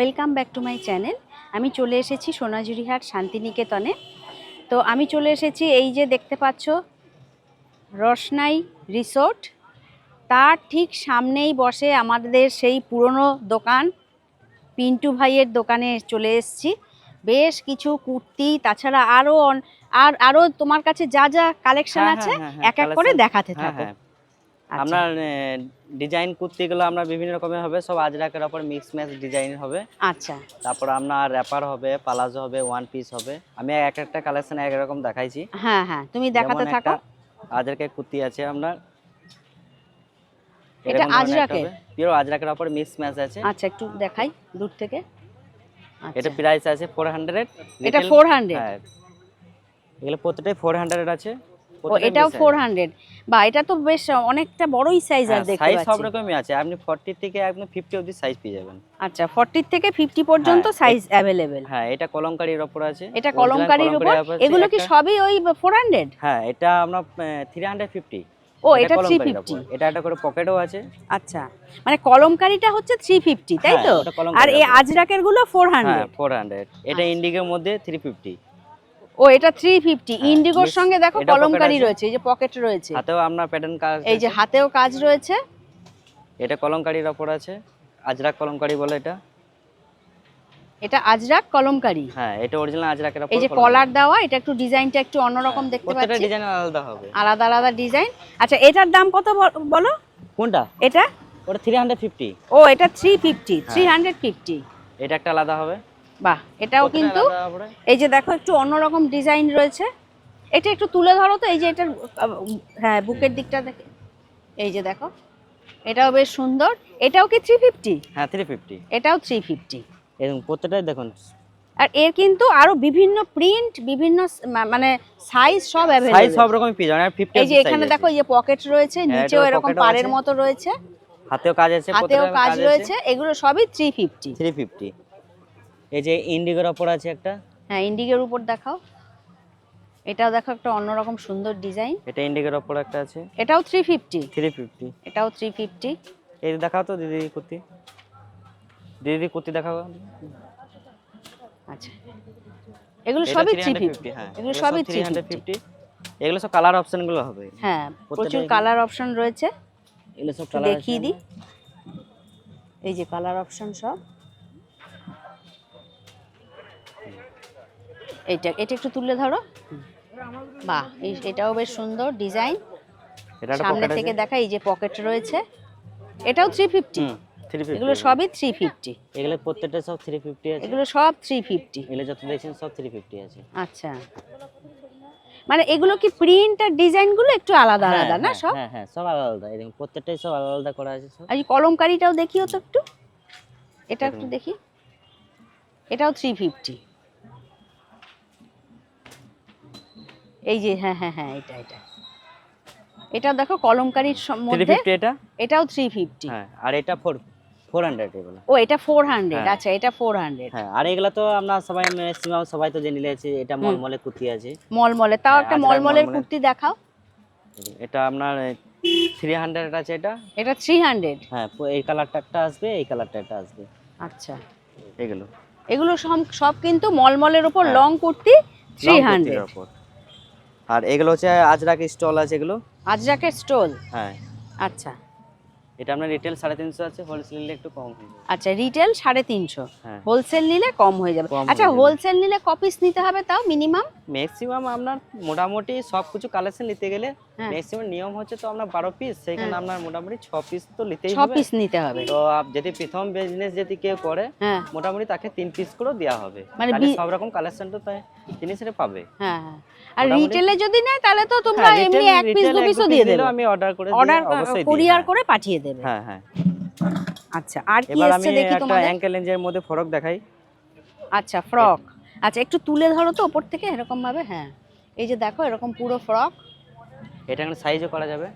Welcome back to my channel. আমি চলে এসেছি সোনাঝুরিহাট শান্তিনিকেতনে। তো আমি চলে এসেছি এই যে দেখতে পাচ্ছ রসনাই রিসোর্ট। তার ঠিক সামনেই বসে আমাদের সেই পুরনো দোকান পিন্টু ভাইয়ের দোকানে চলে এসেছি। বেশ কিছু কুর্তি তাছাড়া আরও আর আরও তোমার কাছে যা যা কালেকশন হ্যাঁ, আছে হ্যাঁ, হ্যাঁ, এক এক করে দেখাতে হ্যাঁ থাকো। হ্যাঁ। আপনার ডিজাইন কুর্তিগুলো আপনার বিভিন্ন রকমের হবে সব আজরাকের ওপর মিক্স ম্যাচ ডিজাইন হবে। আচ্ছা। তারপর আপনার র্যাপার হবে পালাজো হবে ওয়ান পিস হবে। আমি এক একটা কালেকশন এক রকম দেখাইছি। হ্যাঁ হ্যাঁ তুমি দেখাতে থাকো। একটা আজরাকের কুর্তি আছে আপনার। এটা আজরাকের? পিওর আজরাকের ওপর মিক্স ম্যাচ আছে। আচ্ছা একটু দেখাই দূর থেকে। এটা আচ্ছা। প্রাইস আছে ফোর হান্ড্রেড এটা ফোর হান্ড্রেড হ্যাঁ। এগুলো প্রত্যেকটাই ফোর হান্ড্রেড আছে। ও এটাও ফোর হান্ড্রেড বা এটা তো বেশ অনেকটা বড়ই সাইজ আর দেখতে সাইজ হ্যাঁ, সব পাচ্ছি। রকমই আছে। আপনি 40 থেকে একদম 50 অবধি সাইজ পেয়ে যাবেন। আচ্ছা ফর্টির থেকে ফিফটি পর্যন্ত হ্যাঁ, সাইজ অ্যাভেলেবেল হ্যাঁ এটা কলমকারীর ওপর আছে। এটা কলমকারির উপর। এগুলো কি সবই ওই ফোর হান্ড্রেড হ্যাঁ এটা আমরা থ্রি হান্ড্রেড ফিফটি ও এটা থ্রি ফিফটি এটা একটা করে পকেটও আছে। আচ্ছা মানে কলমকারিটা হচ্ছে থ্রি ফিফটি তাই হ্যাঁ, তো? আর এই আজরাকেরগুলো ফোর হ্যাঁ হান্ড্রেড ফোর হান্ড্রেড এটা আচ্ছা। ইন্ডিগোর মধ্যে থ্রি ফিফটি ও এটা থ্রি ফিফটি হ্যাঁ, ইন্ডিগোর সঙ্গে দেখো কলমকারি রয়েছে এই যে পকেট রয়েছে। হাতেও আপনার প্যাটার্ন কাজ এই যে হাতেও কাজ রয়েছে। এটা কলমকারীর ওপর আছে আজরাক কলমকারী বলে এটা। এটা আজরাক কলমকারি। হ্যাঁ এটা অরিজিনাল আজরাকের এই যে কলার দেওয়া এটা একটু ডিজাইনটা একটু অন্যরকম হ্যাঁ, দেখতে প্রত্যেকটা ডিজাইন আলাদা হবে। আলাদা আলাদা ডিজাইন। আচ্ছা এটার দাম কত বল- কোনটা? এটা? ওটা থ্রি হান্ড্রেড ফিফটি ও এটা থ্রি ফিফটি হ্যাঁ। এটা একটা আলাদা হবে। বাহ এটাও কিন্তু এই যে দেখো একটু অন্যরকম ডিজাইন রয়েছে। এটা একটু তুলে ধরো তো এই যে এটার হ্যাঁ বুকের দিকটা দেখে। এই যে দেখো এটাও বেশ সুন্দর। এটাও কি থ্রি ফিফটি হ্যাঁ থ্রি ফিফটি এটাও থ্রি ফিফটি এবং প্রত্যেকটাই দেখুন। আর এর কিন্তু আরও বিভিন্ন প্রিন্ট বিভিন্ন মানে সাইজ সব সাইজ সব রকমই পেয়ে যাবেন ফিফটি এই যে এখানে দেখো এই যে পকেট রয়েছে হ্যাঁ, নিচেও এরকম পাড়ের মতো রয়েছে। হাতেও কাজ আছে হাতেও কাজ রয়েছে এগুলো সবই থ্রি ফিফটি থ্রি ফিফটি এই যে ইন্ডিগোর ওপর আছে একটা। হ্যাঁ ইন্ডিগোর উপর দেখাও। এটাও দেখো একটা অন্যরকম সুন্দর ডিজাইন। এটা ইন্ডিগোর ওপর একটা আছে। এটাও থ্রি ফিফটি থ্রি ফিফটি এটাও থ্রি ফিফটি এই দেখাও তো দিদি কুর্তি। দিদি কুর্তি দেখাও। আচ্ছা। এগুলো সবই থ্রি 350, ফিফটি হ্যাঁ। এগুলো সবই থ্রি থ্রি হান্ড্রেড ফিফটি এগুলো সব কালার অপশনগুলো হবে। হ্যাঁ প্রচুর কালার অপশন রয়েছে। এগুলো সব কালার দেখিয়ে দিই। এই যে কালার অপশন সব। এইটা এটা একটু তুলে ধরো। বাহ এটাও বেশ সুন্দর ডিজাইন। এটা সামনে থেকে দেখা এই যে পকেট রয়েছে। এটাও থ্রি ফিফটি এগুলো সবই থ্রি ফিফটি এগুলো প্রত্যেকটা সব থ্রি ফিফটি আছে? এগুলো সব থ্রি ফিফটি এগুলো যত দেখছেন সব থ্রি ফিফটি আছে। আচ্ছা। মানে এগুলো কি প্রিন্ট আর ডিজাইনগুলো একটু আলাদা হ্যাঁ, আলাদা না হ্যাঁ, সব? হ্যাঁ হ্যাঁ সব আলাদা। আলাদা এই দেখুন প্রত্যেকটাই সব আলাদা আলাদা করা আছে সব। আর এই কলমকারিটাও দেখিও তো একটু। এটা একটু দেখি। এটাও থ্রি ফিফটি এই যে হ্যাঁ হ্যাঁ হ্যাঁ এটা এটা। এটাও দেখো কলমকারির মধ্যে। এটা? এটাও থ্রি ফিফটি হ্যাঁ আর এটা ফোর ফোর হান্ড্রেড এগুলো। ও এটা ফোর হান্ড্রেড হ্যাঁ। আচ্ছা এটা ফোর হান্ড্রেড হ্যাঁ আর এগুলা তো আমরা সবাই ম্যাক্সিমাম সবাই তো জেনে নিয়েছি এটা। মলমলে কুর্তি আছে। মলমলে তাও হ্যাঁ, একটা মলমলের। কুর্তি দেখাও। এটা আপনার থ্রি হান্ড্রেড আছে এটা? এটা থ্রি হান্ড্রেড হ্যাঁ এই কালারটা একটা আসবে এই কালারটা একটা আসবে। আচ্ছা। এগুলো। এগুলো সব সব কিন্তু মলমলের উপর হ্যাঁ। Long kurti three long hundred ওপর। আর এগুলো হচ্ছে আজরাক স্টল আছে এগুলো? আজরাকের স্টল? হ্যাঁ। আচ্ছা। এটা আপনার রিটেল সাড়ে তিনশো আছে হোলসেল নিলে একটু কম হয়ে যাবে। আচ্ছা রিটেল সাড়ে তিনশো। হ্যাঁ। হোলসেল নিলে কম হয়ে যাবে। আচ্ছা হোলসেল নিলে কপিস নিতে হবে তাও মিনিমাম ম্যাক্সিমাম আপনার মোটামুটি সব কিছু কালেকশন নিতে গেলে হ্যাঁ। ম্যাক্সিমাম নিয়ম হচ্ছে তো আপনার বারো পিস সেখানে হ্যাঁ। আপনার মোটামুটি ছ পিস তো নিতেই হবে। পিস নিতে হবে। তো যদি প্রথম বিজনেস যদি কেউ করে হ্যাঁ। মোটামুটি তাকে তিন পিস করেও দেওয়া হবে। মানে সব রকম কালেকশন তো তাই জিনিসের পাবে। হ্যাঁ হ্যাঁ। আর রিটেলে যদি নেয় তাহলে তো তোমরা হ্যাঁ, এমনি এক পিস দু পিসও দিয়ে দেবে। আমি অর্ডার করে অর্ডার কুরিয়ার। করে পাঠিয়ে দেবে। হ্যাঁ হ্যাঁ। আচ্ছা আর কি এসছে দেখি একটা তোমাদের? অ্যাঙ্কেল রেঞ্জের মধ্যে ফরক দেখাই। আচ্ছা ফ্রক আচ্ছা একটু তুলে ধরো তো ওপর থেকে এরকম ভাবে হ্যাঁ। এই যে দেখো এরকম পুরো ফ্রক এটা এখানে সাইজও করা যাবে।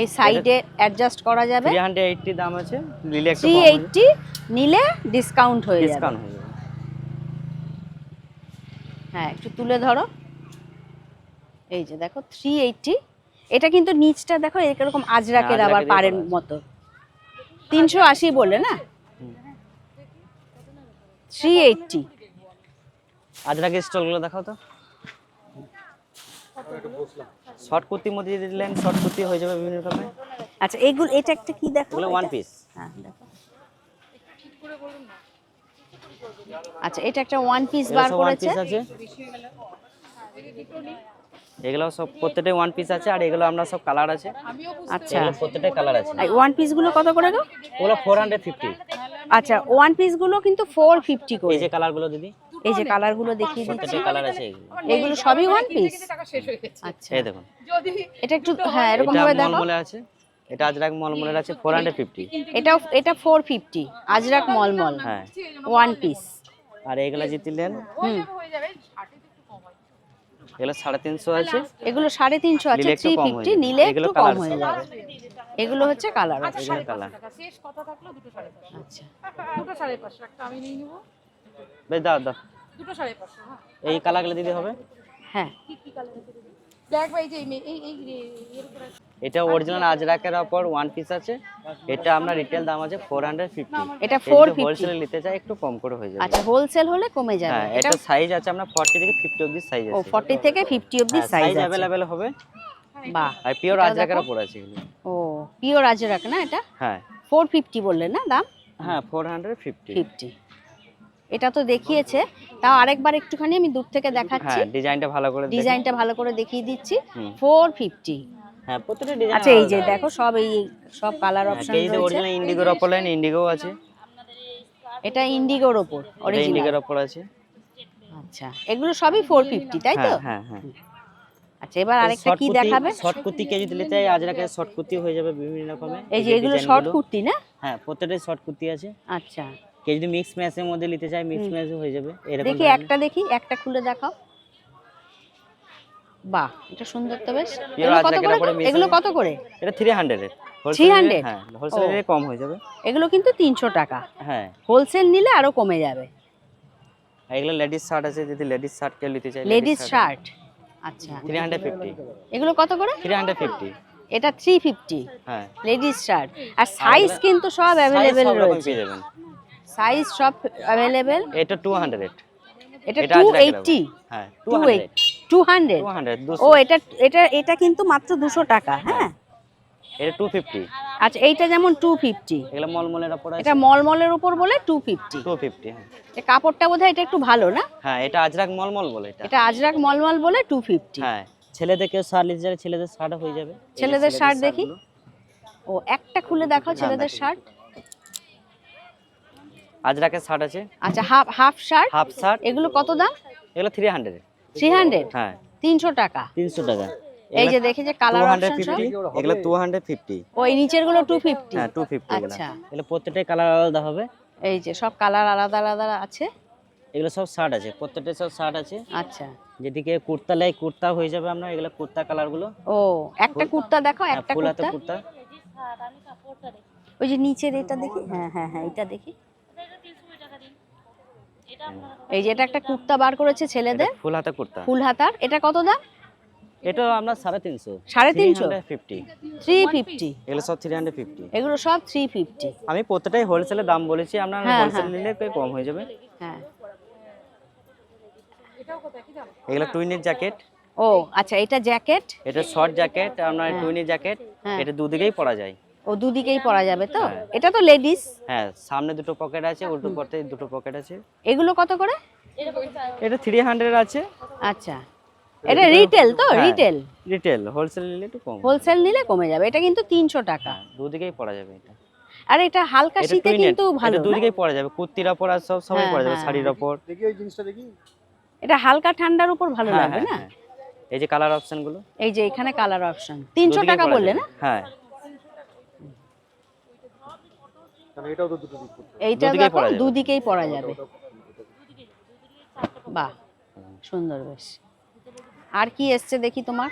এই সাইডে অ্যাডজাস্ট করা যাবে। থ্রি হান্ড্রেড এইটটি দাম আছে নিলে একটু থ্রি কম এইটটি নিলে ডিসকাউন্ট হয়ে যাবে। ডিসকাউন্ট হয়ে একটু তুলে ধরো। এই যে দেখো থ্রি এইটটি এটা কিন্তু নিচটা দেখো এরকম আজরাকের হ্যাঁ, আবার পাড়ের মতো। তিনশো আশি বলে না? থ্রি এইটটি আজরাকের স্টলগুলো দেখাও তো। শর্ট কুর্তির মধ্যে যদি দিলেন শর্ট কুর্তি হয়ে যাবে বিভিন্ন রকমের। আচ্ছা এগুলো এটা একটা কি দেখো? ওয়ান পিস হ্যাঁ দেখো। আচ্ছা এটা একটা ওয়ান পিস বার করেছে। আছে। এগুলো সব প্রত্যেকটাই ওয়ান পিস আছে আর এগুলো আমরা সব কালার আছে। আচ্ছা। প্রত্যেকটাই কালার আছে। ওয়ান পিসগুলো কত করে গো? ওগুলো ফোর হান্ড্রেড ফিফটি আচ্ছা ওয়ান পিসগুলো কিন্তু ফোর ফিফটি করে। এই যে কালারগুলো দিদি। এই যে কালারগুলো দেখিয়ে দিচ্ছি। কালার আছে এগুলো। এগুলো সবই ওয়ান পিস আচ্ছা। এই দেখুন। এটা একটু হ্যাঁ এরকম এটা ভাবে দেখো। মলমলে আছে। এটা আজরাক মলমলের আছে ফোর হান্ড্রেড ফিফটি এটাও এটা ফোর ফিফটি আজরাক মলমল। হ্যাঁ। ওয়ান পিস আর এগুলা জিতিলেন হুম এগুলো সাড়ে তিনশো আছে? এগুলো সাড়ে তিনশো আছে নিলে একটু থ্রি ফিফটি নিলে এগুলো একটু কম হয়ে যাবে। এগুলো হচ্ছে কালার এগুলো কালার আচ্ছা। দুটো সাড়ে পাঁচশো একটা আমি নিয়ে নেব। বেশ দাও দাও। দুটো সাড়ে পাঁচশো হ্যাঁ। এই কালারগুলো দিতে হবে? হ্যাঁ। কি কি কালার ব্ল্যাক যে এই এই। এটা অরিজিনাল আজরাকের ওপর ওয়ান পিস আছে। এটা আপনার রিটেল দাম আছে ফোর হান্ড্রেড ফিফটি এটা ফোর ফিফটি হোলসেলে নিতে চাই একটু কম করে হয়ে যাবে। আচ্ছা হোলসেল হলে কমে যাবে। হ্যাঁ এটা সাইজ আছে আপনার ফর্টি থেকে ফিফটি অব্দি সাইজ ও আছে। ফর্টি থেকে ফিফটি অব্দি সাইজ সাইজ আছে। অ্যাভেলেবেল হবে। বাহ। আর পিওর আজরাকের। ওপর আছে এগুলো। ও পিওর আজরাক না এটা? হ্যাঁ। ফোর ফিফটি বললেন না দাম? হ্যাঁ ফোর হান্ড্রেড ফিফটি ফিফটি এটা তো দেখিয়েছে। তাও আরেকবার একটুখানি আমি দূর থেকে দেখাচ্ছি। হ্যাঁ ডিজাইনটা ভালো করে ডিজাইনটা ভালো করে দেখিয়ে দিচ্ছি। ফোর ফিফটি হ্যাঁ প্রত্যেকটা ডিজাইন আচ্ছা এই যে দেখো সব এই সব কালার অপশন এই যে রয়েছে। অরিজিনাল ইন্ডিগোর ওপর লাইন ইন্ডিগো আছে। এটা ইন্ডিগোর ওপর অরিজিনাল ইন্ডিগোর ওপর আছে। আচ্ছা এগুলো সবই ফোর ফিফটি তাই তো? হ্যাঁ হ্যাঁ হ্যাঁ। আচ্ছা এবার আরেকটা কি দেখাবে? শর্ট কুর্তি কেজি দিলে চাই আজরাকে শর্ট কুর্তি হয়ে যাবে বিভিন্ন রকমের। এই যে এগুলো শর্ট কুর্তি না? হ্যাঁ প্রত্যেকটাই শর্ট কুর্তি আছে। আচ্ছা। কেউ যদি মিক্স ম্যাচের মধ্যে নিতে চায় মিক্স ম্যাচ হয়ে যাবে। এরকম দেখি একটা দেখি একটা খুলে দেখাও। বাহ এটা সুন্দর তো বেশ। এগুলো কত করে? ওপরে গো? mix এগুলো কত করে? এটা থ্রি হান্ড্রেড 300? হ্যাঁ হোলসেলে কম হয়ে যাবে। এগুলো কিন্তু তিনশো টাকা। হ্যাঁ। হোলসেল নিলে আরও কমে যাবে। এগুলো লেডিস শার্ট আছে যদি লেডিস শার্ট কেউ নিতে চায় লেডিস শার্ট আচ্ছা। থ্রি হান্ড্রেড ফিফটি এগুলো কত করে? থ্রি হান্ড্রেড ফিফটি এটা থ্রি ফিফটি হ্যাঁ। লেডিস শার্ট আর সাইজ কিন্তু সব অ্যাভেলেবেল রয়েছে। পেয়ে যাবেন। সাইজ সব অ্যাভেলেবেল এটা টু হান্ড্রেড এটা এটা টু আজরাকের এইটটি হ্যাঁ two two hundred eight two hundred two hundred ও এটা এটা এটা কিন্তু মাত্র দুশো টাকা হ্যাঁ। এটা টু ফিফটি আচ্ছা এইটা যেমন টু ফিফটি এগুলো মলমলের ওপর আছে। এটা মলমলের উপর বলে টু ফিফটি টু ফিফটি হ্যাঁ। কাপড়টা বোধহয় এটা একটু ভালো না? হ্যাঁ এটা আজরাক মলমল বলে এটা। এটা আজরাক মলমল বলে টু ফিফটি হ্যাঁ ছেলেদের কেউ শার্ট নিতে ছেলেদের শার্ট হয়ে যাবে। ছেলেদের শার্ট দেখি। ও একটা খুলে দেখাও ছেলেদের শার্ট। আজরাকের শার্ট আছে। আচ্ছা half half shirt? Half shirt. এগুলো কত দাম? এগুলো থ্রি হান্ড্রেড থ্রি হান্ড্রেড হ্যাঁ। তিনশো টাকা। তিনশো টাকা। এই যে দেখে যে কালার অপশন সব। ফিফটি এগুলো টু হান্ড্রেড ফিফটি ওই নিচেরগুলো টু ফিফটি হ্যাঁ টু ফিফটি এগুলো। আচ্ছা। এগুলো প্রত্যেকটাই কালার আলাদা হবে। এই যে সব কালার আলাদা আলাদা আছে? এগুলো সব শার্ট আছে। প্রত্যেকটাই সব শার্ট আছে। আচ্ছা। যেদিকে কুর্তা লাই কুর্তা হয়ে যাবে আমরা এগুলো কুর্তা কালারগুলো। ও একটা কুর্তা দেখো হ্যাঁ, একটা ফুল হাতে কুর্তা? কুর্তা। ওই যে নিচের এটা দেখি হ্যাঁ হ্যাঁ হ্যাঁ এটা দেখি। এই যে এটা একটা কুর্তা বার করেছে ছেলেদের। ফুল হাতে কুর্তা। ফুল হাতার। এটা কত দাম? এটা আপনার সাড়ে তিনশো। সাড়ে তিনশো? ফিফটি থ্রি ফিফটি এগুলো সব থ্রি হান্ড্রেড ফিফটি এগুলো সব থ্রি ফিফটি আমি প্রত্যেকটাই হোলসেলে দাম বলেছি আপনার হ্যাঁ, হোলসেল হ্যাঁ। নিলে একটু কম হয়ে যাবে? হ্যাঁ। এগুলো টুইনের জ্যাকেট ও আচ্ছা এটা জ্যাকেট এটা শর্ট জ্যাকেট আপনার টুইনের জ্যাকেট হ্যাঁ। এটা দুদিকেই পরা যায়। ও দুদিকেই পরা যাবে তো? হ্যাঁ। এটা তো লেডিস। হ্যাঁ সামনে দুটো পকেট আছে উল্টো পথে দুটো পকেট আছে। এগুলো কত করে? এটা থ্রি হান্ড্রেড আছে। আচ্ছা। এটা রিটেল তো? হ্যাঁ। রিটেল রিটেল হোলসেল নিলে একটু কম হোলসেল নিলে কমে যাবে। এটা কিন্তু তিনশো টাকা। হ্যাঁ দুদিকেই পরা যাবে এটা। আর এটা হালকা শীতে কিন্তু ভালো দুদিকেই পরা যাবে। কুর্তির ওপর আর সব সবাই হ্যাঁ, পরা যাবে হ্যাঁ, শাড়ির ওপর। এটা হালকা ঠান্ডার উপর ভালো হ্যাঁ, লাগবে হ্যাঁ, না? হ্যাঁ। এই যে কালার অপশনগুলো। এই যে এখানে কালার অপশন তিনশো দুদিকেই টাকা বললে না? হ্যাঁ। এইটা দুদিকেই দেখো পরা যাবে। দুদিকেই পরা যাবে। বাহ সুন্দর বেশ। আর কি এসছে দেখি তোমার?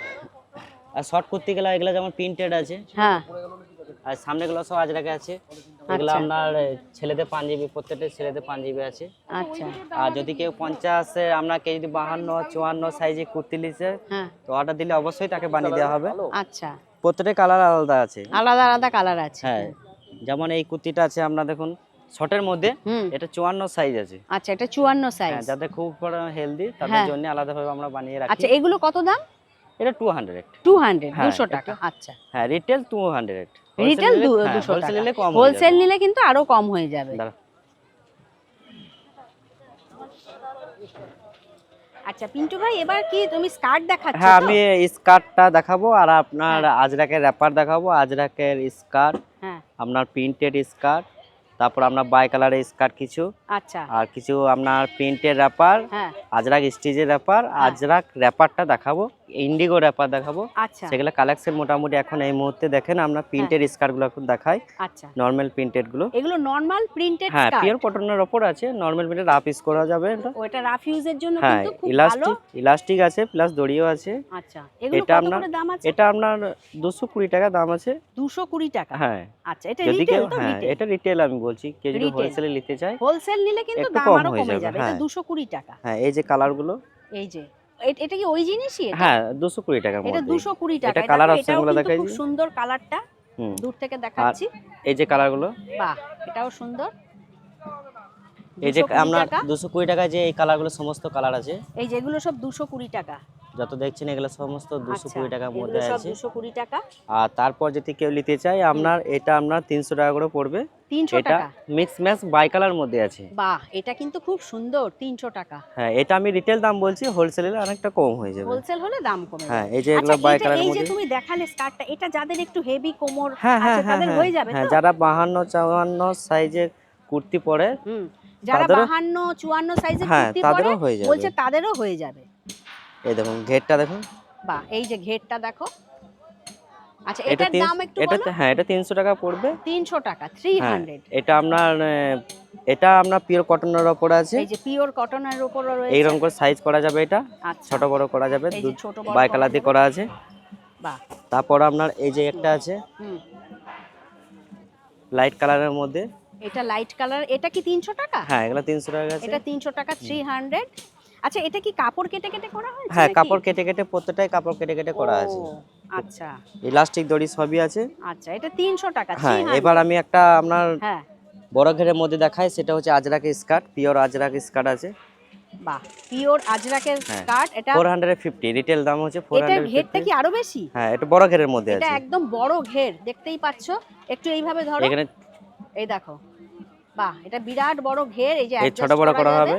আর শর্ট কুর্তি গুলো এগুলো যেমন প্রিন্টেড আছে। হ্যাঁ। আর সামনে গুলো সব আজরাকে আছে। এগুলো আচ্ছা। আপনার ছেলেদের পাঞ্জাবি প্রত্যেকটা ছেলেদের পাঞ্জাবি আছে। আচ্ছা। আর যদি কেউ পঞ্চাশে আমরা কেউ যদি বাহান্ন চুয়ান্ন সাইজে কুর্তি লিছে হ্যাঁ। তো অর্ডার দিলে অবশ্যই তাকে বানিয়ে দেওয়া হবে। আচ্ছা। প্রত্যেকটা কালার আলাদা আছে। আলাদা আলাদা কালার আছে। হ্যাঁ। যেমন এই কুর্তিটা আছে আপনার দেখুন শর্টের মধ্যে এটা চুয়ান্ন সাইজ আছে। আচ্ছা এটা চুয়ান্ন হ্যাঁ সাইজ যাদের খুব হেলদি তাদের হ্যাঁ। জন্য আলাদাভাবে আমরা বানিয়ে রাখি। আচ্ছা এগুলো কত দাম? এটা টু হান্ড্রেড টু হান্ড্রেড হ্যাঁ, দুশো টাকা আচ্ছা। হ্যাঁ রিটেল টু হান্ড্রেড রিটেল দুশো হোলসেল নিলে কম হোলসেল নিলে কিন্তু আরও কম হয়ে যাবে। আচ্ছা পিন্টু ভাই এবার কি তুমি স্কার্ট দেখাচ্ছ হ্যাঁ আমি স্কার্টটা দেখাবো আর আপনার আজরাকের র্যাপার দেখাবো। আজরাকের স্কার্ট হ্যাঁ আপনার প্রিন্টেড স্কার্ট তারপর আপনার বাই কালারের স্কার্ট কিছু। আচ্ছা। আর কিছু আপনার প্রিন্টেড র্যাপার হ্যাঁ। আজরাক স্টিচের র্যাপার আজরাক র্যাপারটা দেখাবো ইন্ডিগো র্যাপার দেখাবো। আচ্ছা। সেগুলো কালেকশন মোটামুটি এখন এই মুহূর্তে দেখেন আমরা প্রিন্টেড স্কার্টগুলো এখন দেখাই আচ্ছা। নর্মাল প্রিন্টেডগুলো। এগুলো নর্মাল প্রিন্টেড হ্যাঁ পিওর কটনের ওপর আছে নর্মাল প্রিন্টেড রাফ ইস করা যাবে ওটা রাফ ইউজের জন্য হ্যাঁ কিন্তু খুব ভালো। ইলাস্টিক ইলাস্টিক আছে প্লাস দড়িও আছে। আচ্ছা এগুলো এটা কত করে দাম আছে? এটা আপনার দুশো কুড়ি টাকা দাম আছে। দুশো কুড়ি টাকা? হ্যাঁ। আচ্ছা এটা রিটেল তো হ্যাঁ রিটেল এটা রিটেল আমি বলছি কেউ যদি হোলসেলে নিতে চায় হোলসেল নিলে কিন্তু দাম আরও কমে যাবে, এটা হ্যাঁ। দুশো কুড়ি টাকা। হ্যাঁ এই যে কালারগুলো। এই যে এটা কি ওই জিনিসই? এটা? হ্যাঁ দুশো কুড়ি টাকার এটা মধ্যে দুশো কুড়ি টাকা এটা এটাও গুলো দেখাই খুব সুন্দর কালারটা দূর থেকে দেখাচ্ছি। এই যে কালারগুলো বাহ এটাও সুন্দর। এই যে 220 টাকা। দুশো কুড়ি টাকায় যে এই কালারগুলো সমস্ত কালার আছে। এই যেগুলো সব দুশো কুড়ি টাকা। যত দেখছেন এগুলো সমস্ত দুশো আচ্ছা কুড়ি টাকার মধ্যে আছে। দুশো কুড়ি টাকা? আর তারপর যদি কেউ নিতে চায় আপনার এটা আপনার তিনশো টাকা করে পড়বে। তিনশো এটা মিক্স ম্যাচ বাই কালার মধ্যে আছে। বাহ এটা কিন্তু খুব সুন্দর তিনশো টাকা। হ্যাঁ এটা আমি রিটেল দাম বলছি হোলসেলে অনেকটা কম হয়ে যাবে। হোলসেল হলে দাম কমে হ্যাঁ এই যে এগুলো আচ্ছা বাই এটা- কালারের এই যে তুমি দেখালে স্কার্টটা এটা যাদের একটু হেভি কোমর হ্যাঁ হ্যাঁ আছে তাদের যাবে হ্যাঁ যারা বাহান্ন চুয়ান্ন সাইজের কুর্তি পরে হুম যারা তাদেরও- বাহান্ন চুয়ান্ন সাইজের হ্যাঁ, কুর্তি তাদেরও পরে হয়ে যাবে। বলছে তাদেরও হয়ে যাবে। এই দেখুন ঘেরটা দেখুন। বাহ এই যে ঘেরটা দেখো। আচ্ছা এটা এটার দাম একটু এটা হ্যাঁ এটা তিনশো টাকা পড়বে। তিনশো টাকা থ্রি হ্যাঁ হান্ড্রেড এটা আপনার এটা আপনার পিওর কটনের ওপর আছে। এই যে পিওর কটনের উপরও রয়েছে। এইরকম করে সাইজ করা যাবে এটা। আচ্ছা। ছোট বড় করা যাবে এই ছোট বড় বাই দিয়ে করা আছে। বাহ। তারপর আপনার এই যে একটা আছে। হুম। লাইট কালারের মধ্যে। এটা লাইট কালার এটা কি তিনশো টাকা? হ্যাঁ এগুলো তিনশো টাকা আছে। এটা তিনশো টাকা থ্রি হান্ড্রেড আচ্ছা এটা কি কাপড় কেটে কেটে করা হয়েছে হ্যাঁ কাপড় কেটে কেটে প্রত্যেকটাই কাপড় কেটে কেটে করা আছে। আচ্ছা। ইলাস্টিক দড়ি সবই আছে। আচ্ছা এটা তিনশো টাকা হ্যাঁ এবার আমি একটা আপনার হ্যাঁ। বড় ঘেরের মধ্যে দেখাই সেটা হচ্ছে আজরাকে স্কার্ট পিওর আজরাকে স্কার্ট আছে। বাহ পিওর আজরাকের হ্যাঁ। স্কার্ট এটা ফোর হান্ড্রেড ফিফটি রিটেল দাম হচ্ছে ফোর এটার হান্ড্রেড ঘেরটা কি আরও বেশি? হ্যাঁ এটা বড় ঘেরের মধ্যে আছে। এটা একদম বড় ঘের দেখতেই পাচ্ছো। একটু এইভাবে ধরো। এখানে এই দেখো। বাহ এটা বিরাট বড় ঘের এই যে ছোট বড় করা হবে।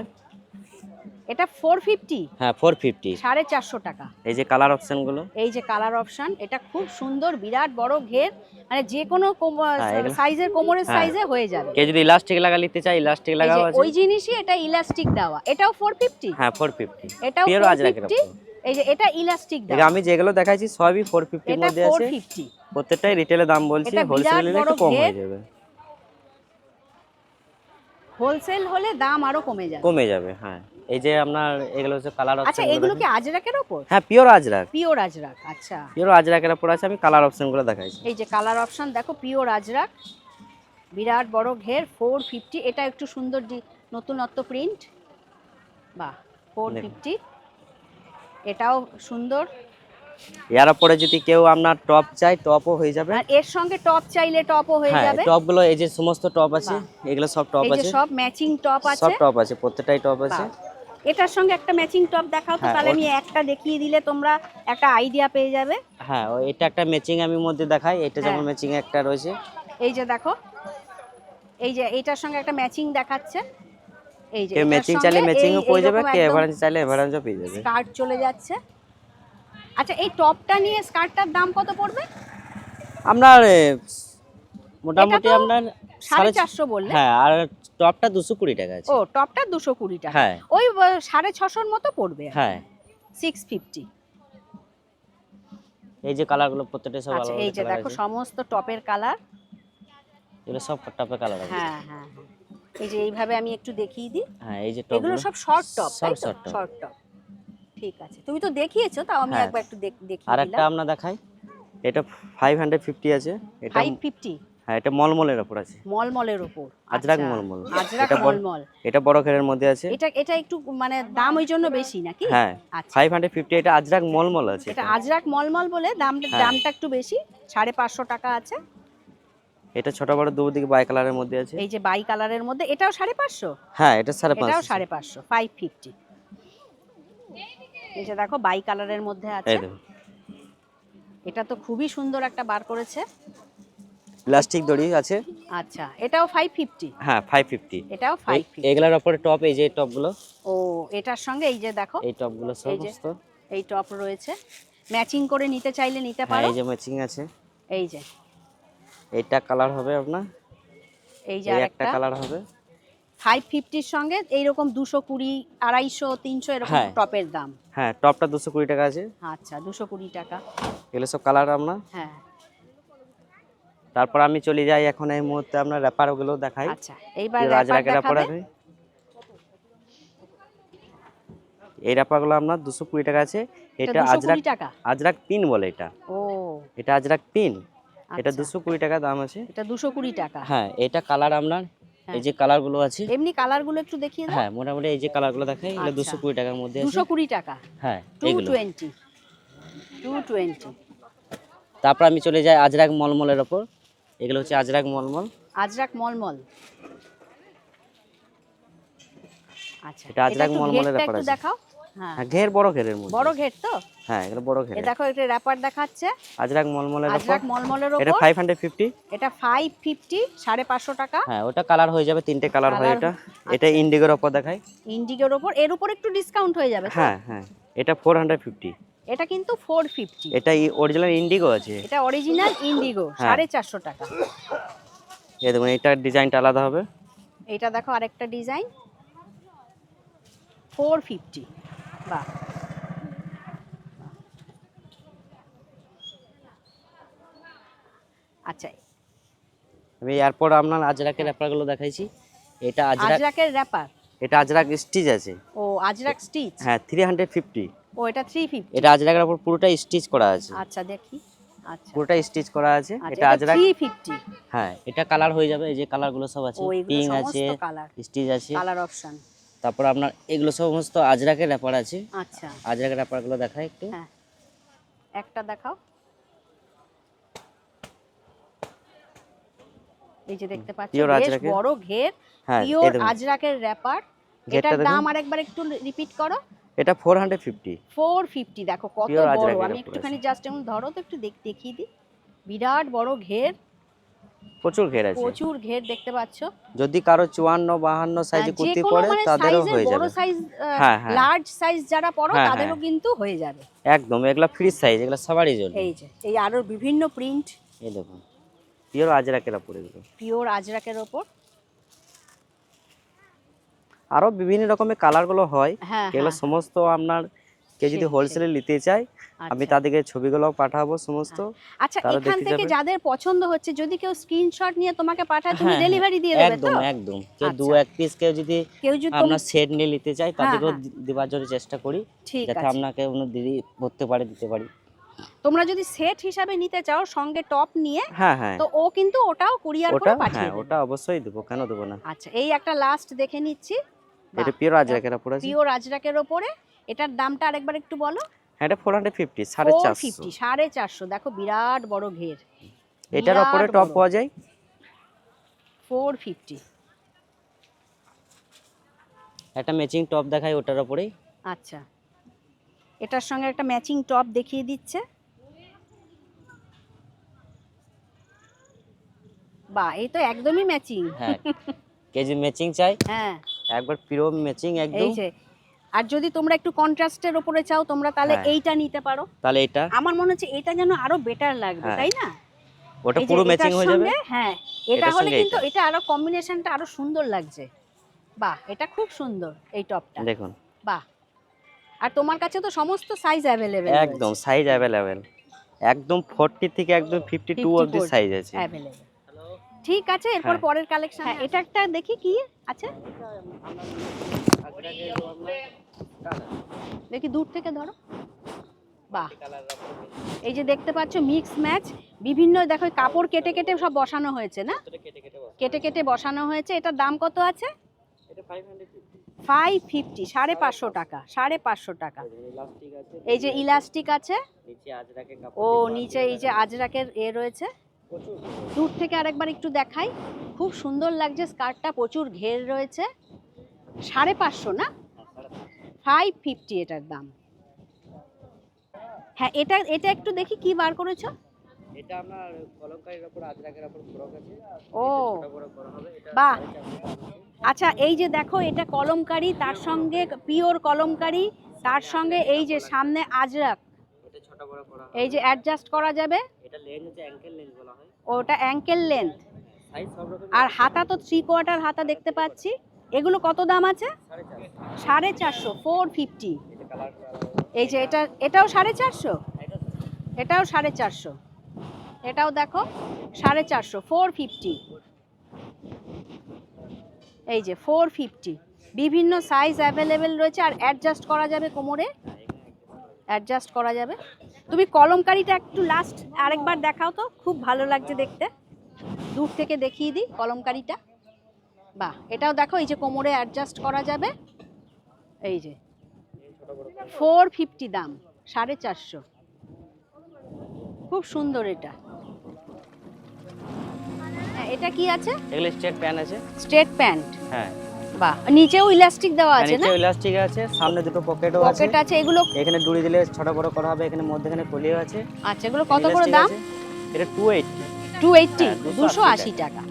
এটা ফোর ফিফটি হ্যাঁ ফোর ফিফটি সাড়ে চারশো টাকা। এই যে কালার অপশনগুলো এই যে কালার অপশন এটা খুব সুন্দর বিরাট বড় ঘের মানে যে কোনো হ্যাঁ, সাইজের কোমরের হ্যাঁ। সাইজে হয়ে যাবে। কেউ যদি ইলাস্টিক লাগা নিতে চায় ইলাস্টিক লাগাও আছে। ওই জিনিসই এটা ইলাস্টিক দেওয়া। এটাও ফোর ফিফটি হ্যাঁ ফোর ফিফটি এটাও পিওর ফোর আজরাকের ফিফটি ওপর এই যে এটা ইলাস্টিক দেওয়া। আমি যেগুলো দেখাইছি সবই ফোর ফিফটির এটা মধ্যে আছে। ফিফটি প্রত্যেকটাই রিটেলের দাম বলছি হোলসেল একটু কম হয়ে যাবে। হোলসেল হলে দাম আরও কমে যাবে। কমে যাবে হ্যাঁ। এই যে আপনার এগুলো হচ্ছে কালার আচ্ছা অপশন এগুলো কি আজরাকের ওপর? হ্যাঁ পিওর আজরাক। পিওর আজরাক আচ্ছা। পিওর আজরাকের উপর আছে আমি কালার অপশনগুলো দেখাইছি। এই যে কালার অপশন দেখো পিওর আজরাক। বিরাট বড় ঘের ফোর ফিফটি এটা একটু সুন্দর নতুনত্ব প্রিন্ট বাহ ফোর দেখুন। ফিফটি এটাও সুন্দর। এর পরে যদি কেউ আপনার টপ চাই টপও হয়ে যাবে। আর এর সঙ্গে টপ চাইলে টপও হয়ে হ্যাঁ যাবে। টপগুলো এই যে সমস্ত টপ আছে এগুলো সব টপ আছে। সব ম্যাচিং টপ আছে। সব টপ আছে প্রত্যেকটাই টপ আছে। এটার সঙ্গে একটা ম্যাচিং টপ দেখাও তো হ্যাঁ, তাহলে আমি একটা দেখিয়ে দিলে তোমরা একটা আইডিয়া পেয়ে যাবে। হ্যাঁ ও এটা একটা ম্যাচিং আমি মধ্যে দেখাই এটা যেমন। ম্যাচিং একটা রয়েছে। এই যে দেখো এই যে এইটার সঙ্গে একটা ম্যাচিং দেখাচ্ছে। এই যে এটার ম্যাচিং চাইলে ম্যাচিংও পেয়ে যাবে একদম এভারেজ চাইলে এভারেজও পেয়ে যাবে। স্কার্ট চলে যাচ্ছে। আচ্ছা এই টপটা নিয়ে স্কার্টটার দাম কত পড়বে? আপনার মোটামুটি আপনার সাড়ে চারশো বললে। হ্যাঁ আর টপটা দুশো কুড়ি টাকা আছে। ও টপটা দুশো কুড়ি টাকা। হ্যাঁ। ওই সাড়ে ছশোর মতো পড়বে হ্যাঁ। সিক্স ফিফটি এই যে কালারগুলো প্রত্যেকটা সব আচ্ছা আলাদা এই যে দেখো সমস্ত টপের কালার। এগুলো সব টপের কালার আছে। হ্যাঁ হ্যাঁ হ্যাঁ। এই যে এইভাবে আমি একটু দেখিয়ে দিই। হ্যাঁ এই যে টপ এগুলো সব শর্ট টপ সব short top। শর্ট টপ ঠিক আছে। তুমি তো দেখিয়েছো তাও আমি হ্যাঁ। একবার একটু দেখ- দেখিয়ে আর একটা আমরা দেখাই। এটা ফাইভ হান্ড্রেড ফিফটি আছে। এটা ফাইভ ফিফটি হ্যাঁ এটা মলমলের ওপর আছে। মলমলের ওপর। আজরাক আচ্ছা, মলমল। আজরাক মলমল। এটা বড় ঘেরের মধ্যে আছে। এটা এটা একটু মানে দাম ওই জন্য বেশি নাকি? হ্যাঁ আচ্ছা। ফাইভ হান্ড্রেড ফিফটি এটা আজরাক মলমল আছে এটা আজরাক মলমল বলে দাম হ্যাঁ। দামটা একটু বেশি সাড়ে পাঁচশো টাকা আছে। এটা ছোট বড় দুদিকে বাই কালারের মধ্যে আছে। এই যে বাই কালারের মধ্যে এটাও সাড়ে পাঁচশো? হ্যাঁ এটা সাড়ে এটাও পাঁচশো সাড়ে পাঁচশো ফাইভ ফিফটি এই যে দেখো বাই কালারের মধ্যে আছে। এটা তো খুবই সুন্দর একটা বার করেছে। প্লাস্টিক দড়ি আছে। আচ্ছা এটাও ফাইভ ফিফটি হ্যাঁ ফাইভ ফিফটি এটাও ফাইভ ফিফটি এগুলোর ওপরে টপ এই যে টপগুলো ও এটার সঙ্গে এই যে দেখো এই টপগুলো এই যে। সমস্ত। এই টপ রয়েছে। ম্যাচিং করে নিতে চাইলে নিতে হ্যাঁ পারো। এই যে ম্যাচিং আছে। এই যে। এইটা কালার হবে আপনার? এই যে একটা আরেকটা। কালার হবে। ফাইভ ফিফটির সঙ্গে এইরকম দুশো কুড়ি আড়াইশো তিনশো এরকম হ্যাঁ। টপের দাম। হ্যাঁ টপটা দুশো কুড়ি টাকা আছে। আচ্ছা দুশো কুড়ি টাকা। এগুলো সব কালার আপনার? হ্যাঁ। তারপর আমি চলে যাই এখন এই মুহূর্তে আপনার র্যাপার ওগুলো দেখাই। আচ্ছা এইবার এই র্যাপার আছে এই র্যাপারগুলো আপনার দুশো কুড়ি টাকা আছে। এটা আজরাক আজরাক পিন বলে এটা। ও। এটা আজরাক পিন। এটা আচ্ছা। দুশো কুড়ি টাকা দাম আছে। এটা দুশো কুড়ি টাকা। হ্যাঁ এটা কালার আপনার হ্যাঁ। এই যে কালারগুলো আছে। এমনি কালারগুলো একটু দেখিয়ে দাও। হ্যাঁ মোটামুটি এই যে কালারগুলো দেখাই এগুলো আচ্ছা। দুশো কুড়ি টাকার মধ্যে আছে। দুশো কুড়ি টাকা। হ্যাঁ এগুলো। তারপর আমি চলে যাই আজরাক মলমলের ওপর। এগুলো হচ্ছে আজরাক মলমল। আজরাক মলমল। আচ্ছা এটা আজরাক মলমলের ব্যাপার একটু আছে। দেখাও। হ্যাঁ। হ্যাঁ ঘের বড় ঘেরের মধ্যে। বড় ঘের তো? হ্যাঁ এগুলো বড় ঘের দেখো এটা র্যাপার দেখাচ্ছে। আজরাক মলমলের ওপর। আজরাক মলমলের উপর এটা ওপর। ফাইভ হান্ড্রেড ফিফটি এটা ফাইভ ফিফটি সাড়ে পাঁচশো টাকা। হ্যাঁ ওটা কালার হয়ে যাবে তিনটে কালার হয় এটা। এটা ইন্ডিগোর ওপর দেখাই। ইন্ডিগোর ওপর। এর উপর একটু ডিসকাউন্ট হয়ে যাবে হ্যাঁ হ্যাঁ। এটা ফোর হান্ড্রেড ফিফটি এটা কিন্তু ফোর ফিফটি এটা অরিজিনাল ইন্ডিগো আছে। এটা অরিজিনাল ইন্ডিগো হ্যাঁ। সাড়ে চারশো টাকা। এই দেখুন এটার ডিজাইনটা আলাদা হবে। এটা দেখো আরেকটা ডিজাইন। ফোর ফিফটি বাহ। আচ্ছা। আমি এরপর আপনার আজরাকের ব্যাপারগুলো দেখাইছি। এটা আজরাক আজরাকের র্যাপার এটা আজরাক স্টিচ আছে। ও আজরাক স্টিচ হ্যাঁ থ্রি হান্ড্রেড ফিফটি ও এটা থ্রি ফিফটি এটা আজরাকের ওপর পুরোটা স্টিচ করা আছে। আচ্ছা দেখি। আচ্ছা। পুরোটা স্টিচ করা আছে। আচ্ছা এটা আজরাক থ্রি ফিফটি হ্যাঁ এটা কালার হয়ে যাবে এই যে কালারগুলো সব আছে। পিঙ্ক আছে স্টিচ আছে। কালার অপশন তারপর আপনার এগুলো সমস্ত আজরাকের ব্যাপার আছে। আচ্ছা। আজরাকের ব্যাপারগুলো দেখাই একটু। হ্যাঁ। একটা দেখাও। এই যে দেখতে পাচ্ছ Pure বেশ বড় ঘের হ্যাঁ পিওর আজরাকের র্যাপার এটার দাম আরেকবার একটু রিপিট করো। এটা four hundred fifty four fifty দেখো কত বড়। আমি একটুখানি জাস্ট এমন ধরো তো একটু দেখ- দেখিয়ে দিই। বিরাট বড় ঘের। প্রচুর ঘের আছে। প্রচুর ঘের দেখতে পাচ্ছ। যদি কারও চুয়ান্ন বাহান্ন সাইজে কুর্তি পরে মানে তাদেরও হয়ে বড় যাবে। সাইজ হ্যাঁ, হ্যাঁ। লার্জ সাইজ যারা পড়ো হ্যাঁ, তাদেরও হ্যাঁ। কিন্তু হয়ে যাবে। একদম এগুলা ফ্রি সাইজ এগুলা সবারই জন্য। এই যে এই আরও বিভিন্ন প্রিন্ট এই দেখুন। পিওর আজরাকেরা পরে এগুলো। পিওর আজরাকের ওপর। আরও বিভিন্ন রকমের কালারগুলো হয়। হ্যাঁ এগুলো হ্যাঁ। সমস্ত আপনার কেউ যদি হোলসেলে নিতে চায় আমি আচ্ছা। তাদেরকে ছবিগুলো পাঠাবো সমস্ত। আচ্ছা এখান থেকে যাদের পছন্দ হচ্ছে যদি কেউ স্ক্রিনশট নিয়ে তোমাকে পাঠায় তুমি হ্যাঁ, ডেলিভারি দিয়ে দেবে তো? একদম। একদম দু আচ্ছা। এক পিস কেউ যদি কেউ যদি আপনার সেট নিয়ে নিতে চাই তাদেরকেও হ্যাঁ। দেওয়ার জন্য চেষ্টা করি। যাতে আপনাকে অন্য দিদি করতে পারে দিতে পারি। তোমরা যদি সেট হিসাবে নিতে চাও সঙ্গে টপ নিয়ে হ্যাঁ হ্যাঁ। তো ও কিন্তু ওটাও কুরিয়ার করে পাঠিয়ে হ্যাঁ দেবে। ওটা অবশ্যই দেবো কেন দেবো না? আচ্ছা এই একটা লাস্ট দেখে নিচ্ছি। এটা পিওর আজরাকেরা পড়েছে পিওর আজরাকের ওপরে। এটার দামটা আরেকবার একটু বলো। হ্যাঁ এটা ফোর হান্ড্রেড ফিফটি সাড়ে ফোর চারশো। ফিফটি সাড়ে চারশো। দেখো বিরাট বড় ঘের। এটার ওপরে টপ পাওয়া যায়? ফোর ফিফটি একটা ম্যাচিং টপ দেখাই ওটার ওপরেই। আচ্ছা। এটার সঙ্গে একটা ম্যাচিং টপ দেখিয়ে দিচ্ছে। বাহ এই তো একদমই ম্যাচিং হ্যাঁ কেজি ম্যাচিং চাই। হ্যাঁ। একবার পিওর ম্যাচিং একদম। এই যে আর যদি তোমরা একটু কন্ট্রাস্টের ওপরে চাও তোমরা তাহলে হ্যাঁ। এইটা নিতে পারো। তাহলে এটা আমার মনে হচ্ছে এটা যেন আরও বেটার লাগবে হ্যাঁ। তাই না? ওটা পুরো ম্যাচিং হয়ে যাবে? হ্যাঁ এটা হলে কিন্তু এটা। আরও কম্বিনেশনটা আরও সুন্দর লাগছে। বাহ এটা খুব সুন্দর এই টপটা দেখুন। বাহ। আর তোমার কাছে তো সমস্ত সাইজ অ্যাভেলেবেল একদম সাইজ অ্যাভেলেবেল একদম ফোরটি থেকে একদম ফিফটি টু 54 অবধি সাইজ আছে। অ্যাভেলেবেল ঠিক আছে এরপর হ্যাঁ। পরের কালেকশন হ্যাঁ এটা একটা দেখি কি? আছে দেখি দূর থেকে ধরো। বাহ। এই যে দেখতে পাচ্ছ মিক্স ম্যাচ বিভিন্ন দেখো কাপড় কেটে কেটে সব বসানো হয়েছে না? কেটে কেটে বসানো। হয়েছে। এটার দাম কত আছে? ফাইভ ফিফটি সাড়ে পাঁচশো টাকা সাড়ে পাঁচশো টাকা। এই যে ইলাস্টিক আছে। ও নিচে এই যে আজরাকের এ রয়েছে। দূর থেকে আরেকবার একটু দেখাই। খুব সুন্দর লাগছে স্কার্টটা প্রচুর ঘের রয়েছে। সাড়ে পাঁচশো না? ফাইভ ফিফটি এটার দাম। হ্যাঁ এটা এটা একটু দেখি কি বার করেছ? এটা আপনার কলমকারীর উপর আজরাকের উপর ফ্রক আছে। ও বাহ! আচ্ছা এই যে দেখো এটা কলমকারী তার সঙ্গে পিওর কলমকারি তার সঙ্গে এই যে সামনে আজরাক। এই যে অ্যাডজাস্ট করা যাবে। হয়। ওটা অ্যাঙ্কেল লেন্থ আর হাতা তো থ্রি কোয়ার্টার হাতা দেখতে পাচ্ছি। এগুলো কত দাম আছে? সাড়ে চারশো। ফোর ফিফটি এই যে এটা এটাও সাড়ে চারশো? এটাও সাড়ে চারশো। এটাও দেখো সাড়ে চারশো ফোর ফিফটি এই যে ফোর ফিফটি বিভিন্ন সাইজ অ্যাভেলেবেল রয়েছে আর অ্যাডজাস্ট করা যাবে কোমরে? অ্যাডজাস্ট করা যাবে। তুমি কলমকারিটা একটু লাস্ট আরেকবার দেখাও তো খুব ভালো লাগছে দেখতে। দূর থেকে দেখিয়ে দিই কলমকারিটা। বাহ এটাও দেখো এই যে কোমরে অ্যাডজাস্ট করা যাবে। এই যে ফোর ফিফটি দাম সাড়ে চারশো। খুব সুন্দর এটা। হ্যাঁ, এটা কি আছে? এগুলো স্ট্রেট প্যান আছে। স্ট্রেট প্যান্ট হ্যাঁ। বাহ নিচেও ইলাস্টিক দেওয়া আছে না? নিচে ইলাস্টিক আছে সামনে দুটো পকেটও আছে। পকেট আছে এগুলো এখানে ডুরি দিলে ছোট বড় করা হবে এখানে মধ্যখানে কলিও আছে। আচ্ছা এগুলো কত করে দাম? এটা টু এইট টু এইটটি হ্যাঁ, দুশো 280 আশি টাকা।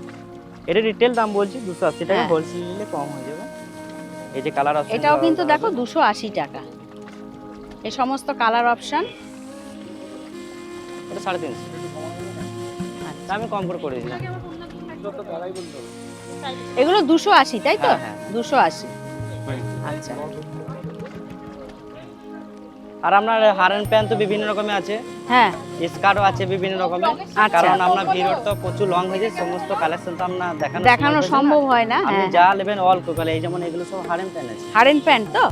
এটা রিটেল দাম বলছি দুশো আশি টাকা হ্যাঁ। হোলসেল নিলে কম হয়ে যাবে। এই যে কালার অপশন এটাও কিন্তু দেখো দুশো আশি টাকা। এই সমস্ত কালার অপশন এটা সাড়ে তিনশো। আচ্ছা। আমি কম করে করে দিলাম। এগুলো দুশো আশি তাই তো? হ্যাঁ, হ্যাঁ। দুশো আশি। আচ্ছা। আর আপনার হারেন প্যান্ট তো বিভিন্ন রকমের আছে। হ্যাঁ। স্কার্টও আছে বিভিন্ন রকমের আচ্ছা। কারণ আপনার ভিড় তো প্রচুর লং সমস্ত কালেকশন তো আপনার দেখানো দেখানো সম্ভব হয় না আপনি হ্যাঁ। যা নেবেন অল কোকালে এই যেমন এগুলো সব হারেন প্যান্ট আছে। হারেন প্যান্ট তো?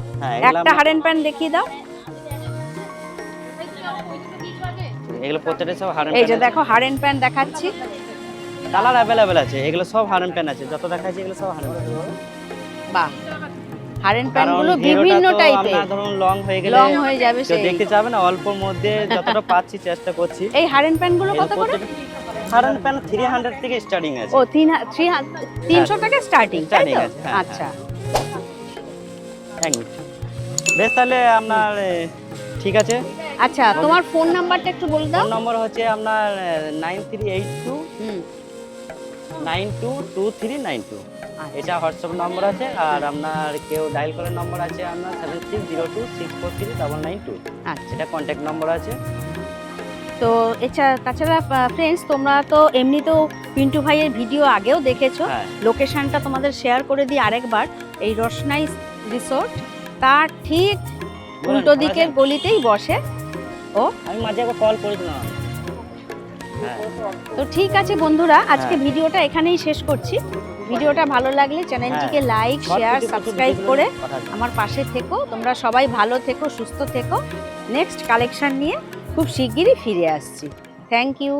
একটা হারেন প্যান্ট দেখিয়ে দাও। এগুলো প্রত্যেকটা সব হারেন এই যে দেখো হারেন প্যান্ট দেখাচ্ছি। কালার অ্যাভেলেবেল আছে এগুলো সব হারেন প্যান্ট আছে যত দেখাচ্ছে এগুলো সব হারেন বাহ। হারেন প্যান্টগুলো বিভিন্ন টাইপের ধরুন লং হয়ে গেলে লং হয়ে যাবে সেই। দেখতে চাবে না মধ্যে যতটা পাচ্ছি চেষ্টা করছি। এই হারেন প্যান্টগুলো কত করে? হারেন প্যান্ট থ্রি হান্ড্রেড থেকে স্টার্টিং আছে। ও স্টার্টিং starting তো? আছে, হ্যাঁ, আচ্ছা। এক মিনিট বেশ তাহলে আপনার ঠিক আছে। আচ্ছা তোমার ফোন নাম্বারটা একটু বলে দাও। নম্বর হচ্ছে আপনার nine three eight two nine two two three nine two. আচ্ছা। এটা হোয়াটসঅ্যাপ নম্বর আছে আর আপনার কেউ ডায়াল করার নম্বর আছে আপনার seven six zero two six four three double nine two আচ্ছা। এটা কন্ট্যাক্ট নম্বর আছে। তো এছাড়া তাছাড়া ফ্রেন্ডস তোমরা তো এমনিতেও পিন্টু ভাইয়ের ভিডিও আগেও দেখেছ। হ্যাঁ। লোকেশনটা তোমাদের শেয়ার করে দিই আরেকবার। এই রসনাই রিসোর্ট তার ঠিক উল্টো দিকের গলিতেই বসে। ও? আমি মাঝে একবার কল করেছিলাম হ্যাঁ তো ঠিক আছে বন্ধুরা আজকে হ্যাঁ। ভিডিওটা এখানেই শেষ করছি। ভিডিওটা ভালো লাগলে চ্যানেলটিকে লাইক শেয়ার সাবস্ক্রাইব করে আমার পাশে থেকো। তোমরা সবাই ভালো থেকো সুস্থ থেকো। নেক্সট কালেকশান নিয়ে খুব শিগগিরই ফিরে আসছি। Thank you